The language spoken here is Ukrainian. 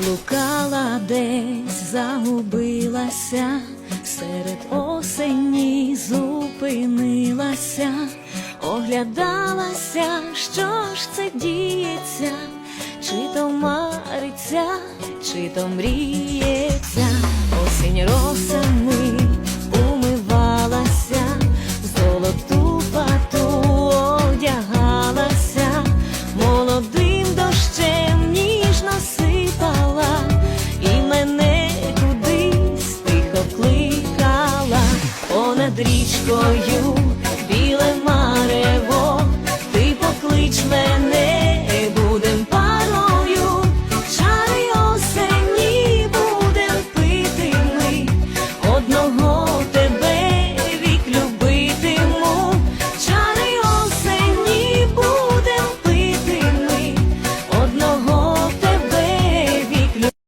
Блукала десь, загубилася, серед осені зупинилася, оглядалася, що ж це діється, чи то мариться, чи то мріється, річкою.